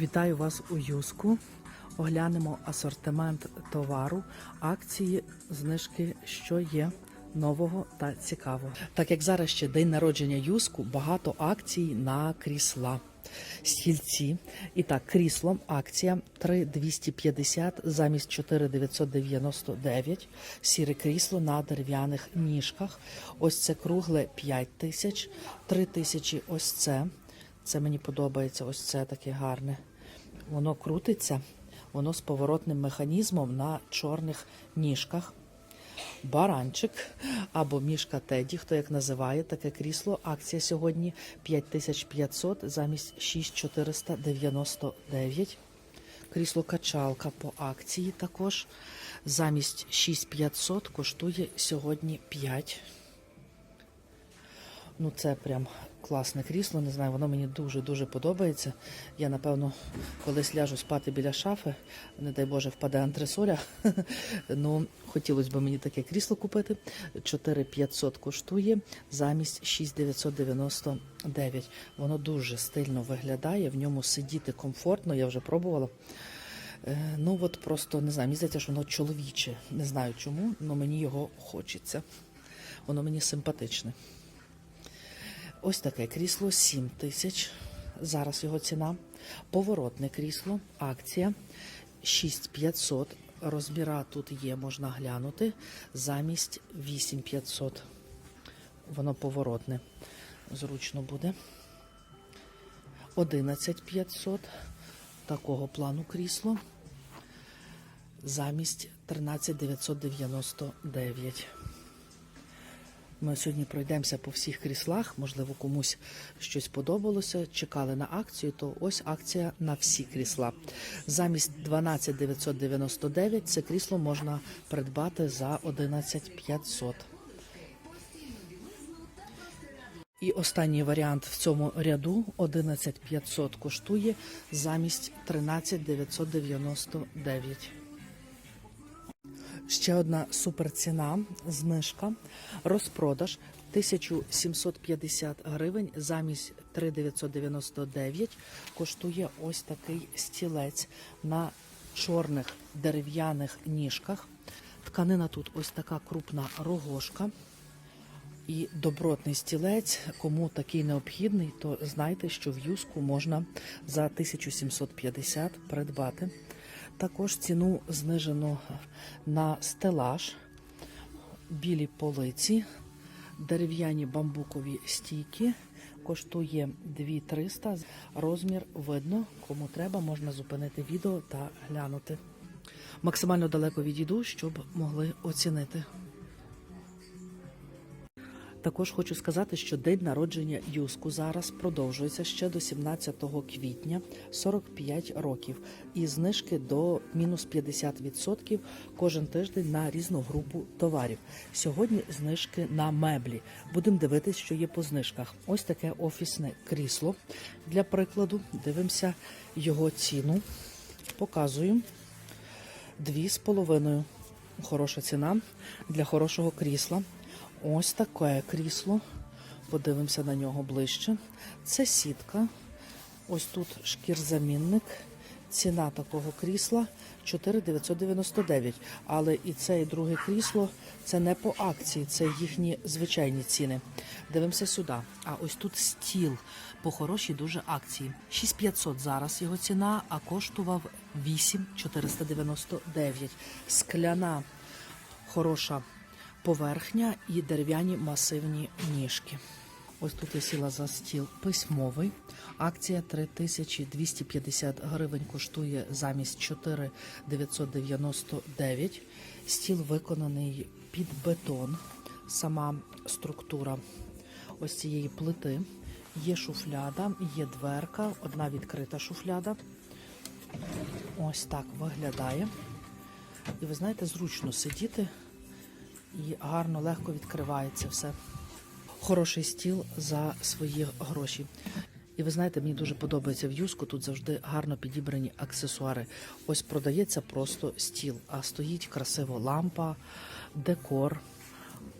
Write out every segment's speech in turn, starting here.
Вітаю вас у Юску. Оглянемо асортимент товару, акції, знижки, що є нового та цікавого. Так як зараз ще день народження Юску, багато акцій на крісла. Стільці. І так, кріслом акція 3,250 замість 4,999. Сіре крісло на дерев'яних ніжках. Ось це кругле 5 тисяч, 3 тисячі ось це. Це мені подобається, ось це таке гарне. Воно крутиться, воно з поворотним механізмом на чорних ніжках. Баранчик або мішка Теді, хто як називає таке крісло. Акція сьогодні 5500 замість 6499. Крісло качалка по акції також. Замість 6500 коштує сьогодні 5. Ну, це прям класне крісло, не знаю, воно мені дуже-дуже подобається. Я, напевно, колись ляжу спати біля шафи, не дай Боже, впаде антресоля. ну, хотілося б мені таке крісло купити. 4500 коштує замість 6999. Воно дуже стильно виглядає, в ньому сидіти комфортно, я вже пробувала. Е, Ну, от просто не знаю, мені здається, що воно чоловіче. Не знаю чому, але мені його хочеться. Воно мені симпатичне. Ось таке крісло 7 тисяч. Зараз його ціна. Поворотне крісло, акція 6500. Розміра тут є, можна глянути. Замість 8500. Воно поворотне. Зручно буде. 11500. Такого плану крісло. Замість 13999. Ми сьогодні пройдемося по всіх кріслах. Можливо, комусь щось подобалося. Чекали на акцію, то ось акція на всі крісла. Замість 12999 це крісло можна придбати за 11500. І останній варіант в цьому ряду 11500 коштує замість 13999. Ще одна суперціна, знижка, розпродаж 1750 гривень замість 3999 коштує ось такий стілець на чорних дерев'яних ніжках. Тканина тут ось така крупна рогошка. І добротний стілець, кому такий необхідний, то знайте, що в юску можна за 1750 придбати. Також ціну знижено на стелаж, білі полиці, дерев'яні бамбукові стійки. Коштує 2300. Розмір видно. Кому треба, можна зупинити відео та глянути. Максимально далеко відійду, щоб могли оцінити. Також хочу сказати, що день народження Юску зараз продовжується ще до 17 квітня, 45 років, і знижки до мінус 50% кожен тиждень на різну групу товарів. Сьогодні знижки на меблі. Будемо дивитися, що є по знижках. Ось таке офісне крісло. Для прикладу, дивимося його ціну. Показую дві з половиною. Хороша ціна для хорошого крісла. Ось таке крісло. Подивимося на нього ближче. Це сітка. Ось тут шкірзамінник. Ціна такого крісла 4,999. Але і це, і друге крісло це не по акції, це їхні звичайні ціни. Дивимося сюди. А ось тут стіл по хорошій дуже акції. 6500 зараз його ціна, а коштував 8,499. Скляна хороша поверхня і дерев'яні масивні ніжки. Ось тут я сіла за стіл письмовий. Акція 3250 гривень коштує замість 4999. Стіл виконаний під бетон. Сама структура ось цієї плити. Є шуфляда, є дверка, одна відкрита шуфляда. Ось так виглядає. І ви знаєте, зручно сидіти і гарно, легко відкривається все. Хороший стіл за свої гроші. І ви знаєте, мені дуже подобається в юску. Тут завжди гарно підібрані аксесуари. Ось продається просто стіл, а стоїть красиво лампа, декор,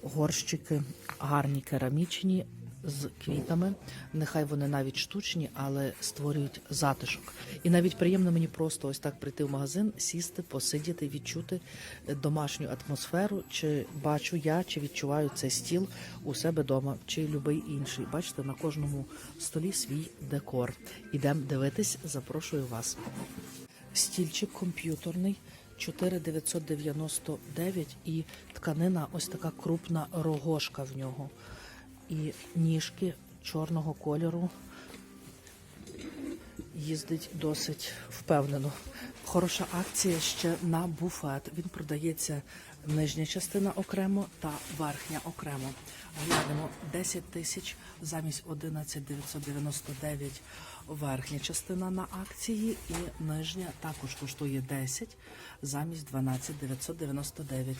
горщики, гарні керамічні з квітами. Нехай вони навіть штучні, але створюють затишок. І навіть приємно мені просто ось так прийти в магазин, сісти, посидіти, відчути домашню атмосферу. Чи бачу я, чи відчуваю цей стіл у себе вдома, чи любий інший. Бачите, на кожному столі свій декор. Ідемо дивитись, запрошую вас. Стільчик комп'ютерний 4999 і тканина ось така крупна рогошка в нього. І ніжки чорного кольору. Їздить досить впевнено. Хороша акція ще на буфет. Він продається нижня частина окремо та верхня окремо. Глянемо 10 тисяч замість 11 999 верхня частина на акції і нижня також коштує 10 замість 12 999.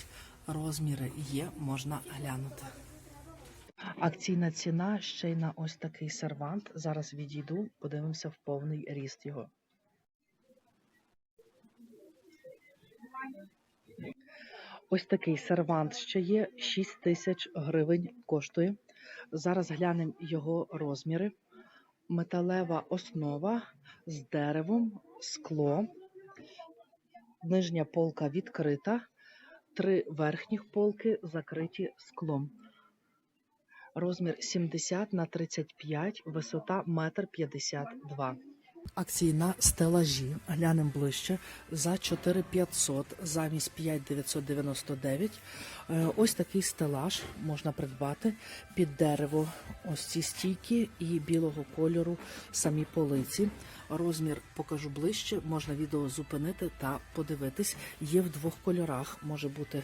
Розміри є, можна глянути. Акційна ціна ще й на ось такий сервант. Зараз відійду, подивимося в повний ріст його. Ось такий сервант ще є 6 тисяч гривень коштує. Зараз глянемо його розміри. Металева основа з деревом, скло. Нижня полка відкрита, три верхніх полки закриті склом. Розмір 70 на 35, висота 1,52 м. Акції на стелажі. Глянемо ближче за 4500 замість 5999. Е, Ось такий стелаж можна придбати під дерево. Ось ці стійки і білого кольору самі полиці. Розмір покажу ближче. Можна відео зупинити та подивитись. Є в двох кольорах. Може бути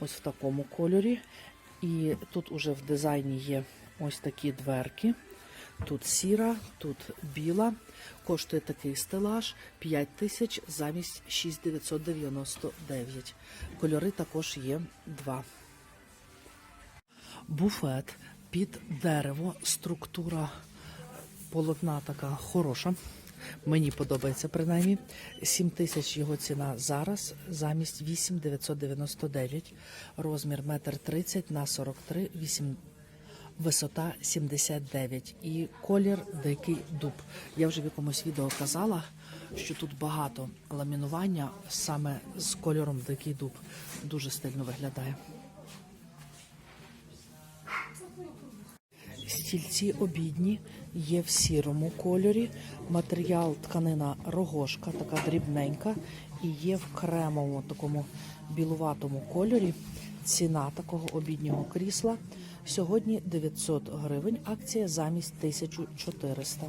ось в такому кольорі. І тут уже в дизайні є ось такі дверки. Тут сіра, тут біла. Коштує такий стелаж 5 тисяч замість 6,999. Кольори також є два. Буфет під дерево. Структура полотна така хороша. Мені подобається принаймні. 7 тисяч його ціна зараз, замість 8 999. Розмір 1,30 на 43, 8 висота 79 і колір дикий дуб. Я вже в якомусь відео казала, що тут багато ламінування саме з кольором дикий дуб. Дуже стильно виглядає. Стільці обідні є в сірому кольорі. Матеріал тканина рогошка, така дрібненька, і є в кремовому такому білуватому кольорі. Ціна такого обіднього крісла сьогодні 900 гривень. Акція замість 1400.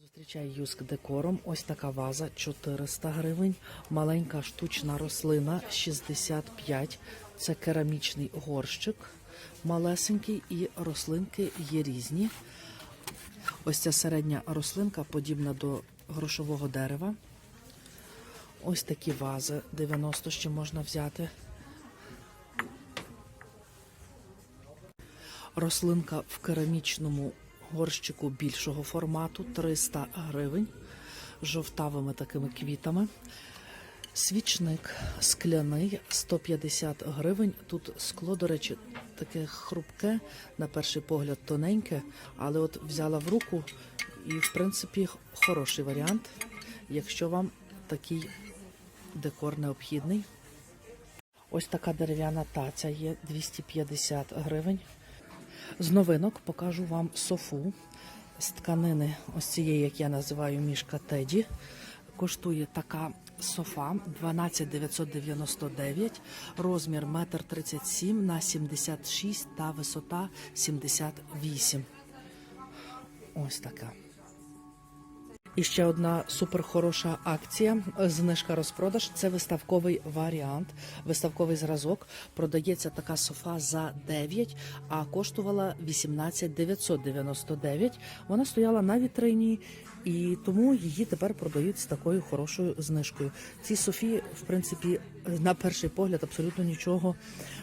Зустрічаю юск декором. Ось така ваза 400 гривень. Маленька штучна рослина 65. Це керамічний горщик. Малесенький і рослинки є різні. Ось ця середня рослинка подібна до грошового дерева. Ось такі вази 90 ще можна взяти. Рослинка в керамічному горщику більшого формату 300 гривень жовтавими такими квітами. Свічник скляний 150 гривень. Тут скло, до речі, таке хрупке, на перший погляд тоненьке, але от взяла в руку і, в принципі, хороший варіант, якщо вам такий декор необхідний. Ось така дерев'яна таця є 250 гривень. З новинок покажу вам софу з тканини, ось цієї, як я називаю, мішка Теді. Коштує така софа 12 999, розмір 1,37 на 76 та висота 78. Ось така. І ще одна суперхороша акція. Знижка розпродаж. Це виставковий варіант, виставковий зразок. Продається така софа за 9, а коштувала 18 999. Вона стояла на вітрині І тому її тепер продають з такою хорошою знижкою. Цій Софії, в принципі, на перший погляд абсолютно нічого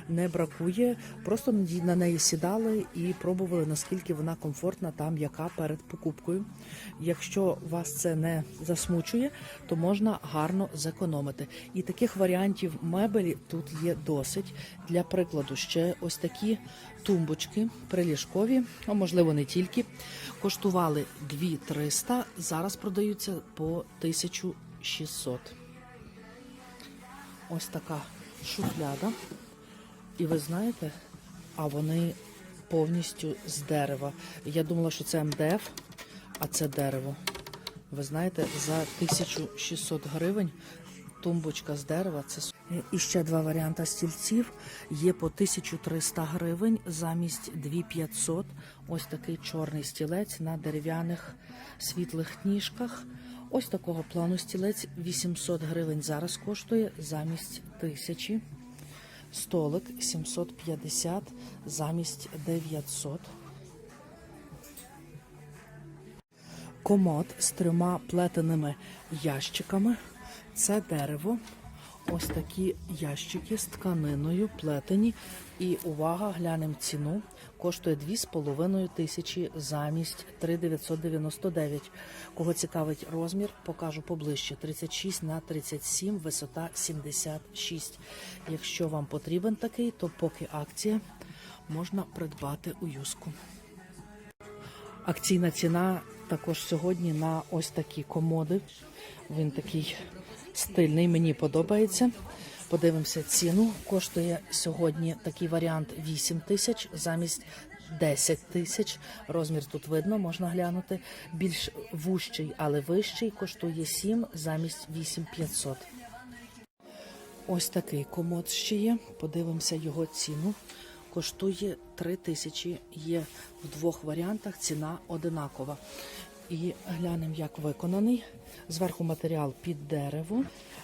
не бракує. Просто на неї сідали і пробували, наскільки вона комфортна та м'яка перед покупкою. Якщо вас це не засмучує, то можна гарно зекономити. І таких варіантів мебелі тут є досить. Для прикладу, ще ось такі тумбочки приліжкові, а можливо не тільки, коштували 2300, зараз продаються по 1600. Ось така шухляда. І ви знаєте, а вони повністю з дерева. Я думала, що це МДФ, а це дерево. Ви знаєте, за 1600 гривень тумбочка з дерева це і ще два варіанти стільців. Є по 1300 гривень замість 2500. Ось такий чорний стілець на дерев'яних світлих ніжках. Ось такого плану стілець 800 гривень зараз коштує замість 1000. Столик 750 замість 900. Комод з трьома плетеними ящиками. Це дерево. Ось такі ящики з тканиною плетені. І увага, глянемо ціну. Коштує 2,5 тисячі замість 3,999. Кого цікавить розмір, покажу поближче. 36 на 37, висота 76. Якщо вам потрібен такий, то поки акція можна придбати у юску. Акційна ціна також сьогодні на ось такі комоди. Він такий стильний, мені подобається. Подивимося ціну. Коштує сьогодні такий варіант 8 тисяч замість 10 тисяч. Розмір тут видно, можна глянути. Більш вущий, але вищий, коштує 7 замість 8500. Ось такий комод ще є. Подивимося його ціну. Коштує 3 тисячі. Є в двох варіантах. Ціна одинакова. І глянемо, як виконаний. Зверху матеріал під дерево.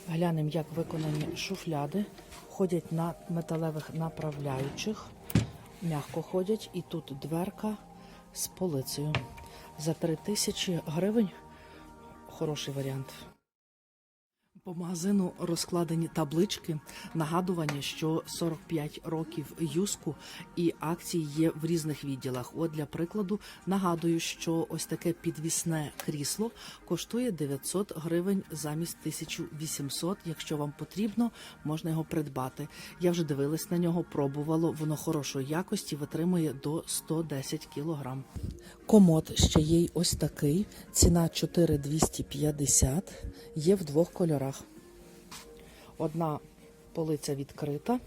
Глянемо, як виконані шуфляди. Ходять на металевих направляючих. Мягко ходять. І тут дверка з полицею. За 3 тисячі гривень хороший варіант. По магазину розкладені таблички, нагадування, що 45 років юску і акції є в різних відділах. От для прикладу нагадую, що ось таке підвісне крісло коштує 900 гривень замість 1800. Якщо вам потрібно, можна його придбати. Я вже дивилась на нього, пробувало. Воно хорошої якості, витримує до 110 кілограм. Комод ще є ось такий. Ціна 4250. Є в двох кольорах. Одна полиця відкрита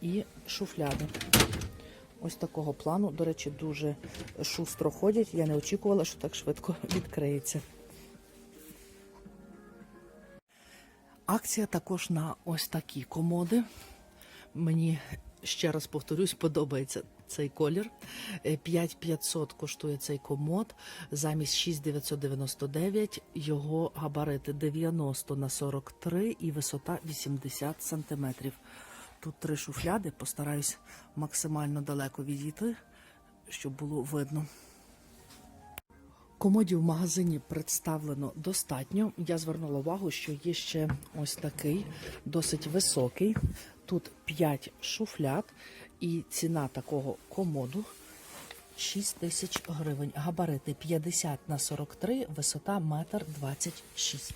і шуфляди. Ось такого плану. До речі, дуже шустро ходять. Я не очікувала, що так швидко відкриється. Акція також на ось такі комоди. Мені ще раз повторюсь, подобається цей колір. Е, 5500 коштує цей комод замість 6999. Його габарити 90 на 43 і висота 80 сантиметрів. Тут три шуфляди. Постараюсь максимально далеко відійти, щоб було видно. Комодів в магазині представлено достатньо. Я звернула увагу, що є ще ось такий досить високий. Тут 5 шуфляд, і ціна такого комоду 6 тисяч гривень. Габарити 50 на 43, висота 1,26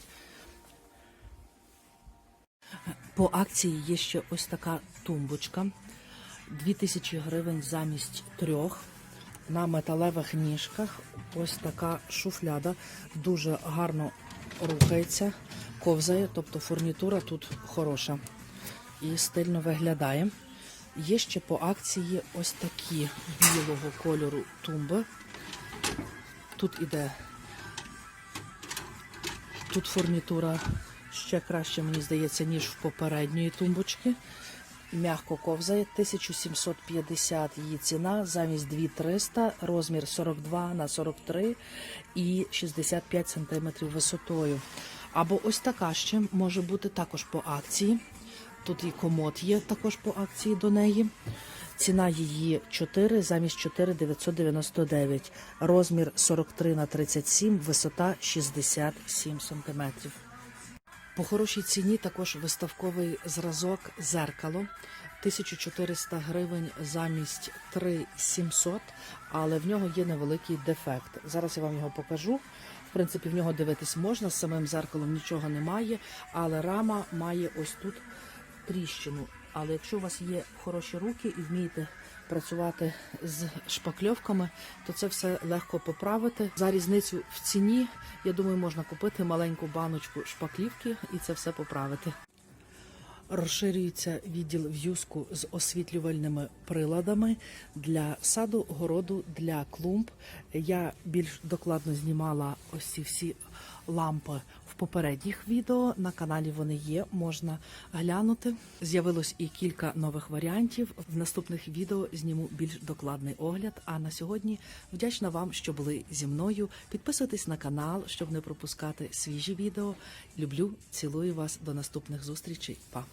м. По акції є ще ось така тумбочка. 2000 гривень замість трьох. На металевих ніжках ось така шуфляда. Дуже гарно рухається, ковзає, тобто фурнітура тут хороша і стильно виглядає. Є ще по акції ось такі білого кольору тумби. Тут іде тут фурнітура ще краще, мені здається, ніж в попередньої тумбочки. Мягко ковзає 1750 її ціна, замість 2300, розмір 42 на 43 і 65 см висотою. Або ось така ще може бути також по акції. Тут і комод є також по акції до неї. Ціна її 4 замість 4 999. Розмір 43 на 37, висота 67 сантиметрів. По хорошій ціні також виставковий зразок зеркало. 1400 гривень замість 3700, але в нього є невеликий дефект. Зараз я вам його покажу. В принципі, в нього дивитись можна, з самим зеркалом нічого немає, але рама має ось тут тріщину. Але якщо у вас є хороші руки і вмієте працювати з шпакльовками, то це все легко поправити. За різницю в ціні, я думаю, можна купити маленьку баночку шпаклівки і це все поправити. Розширюється відділ в'юзку з освітлювальними приладами для саду, городу, для клумб. Я більш докладно знімала ось ці всі лампи в попередніх відео. На каналі вони є, можна глянути. З'явилось і кілька нових варіантів. В наступних відео зніму більш докладний огляд. А на сьогодні вдячна вам, що були зі мною. Підписуйтесь на канал, щоб не пропускати свіжі відео. Люблю, цілую вас. До наступних зустрічей. Па!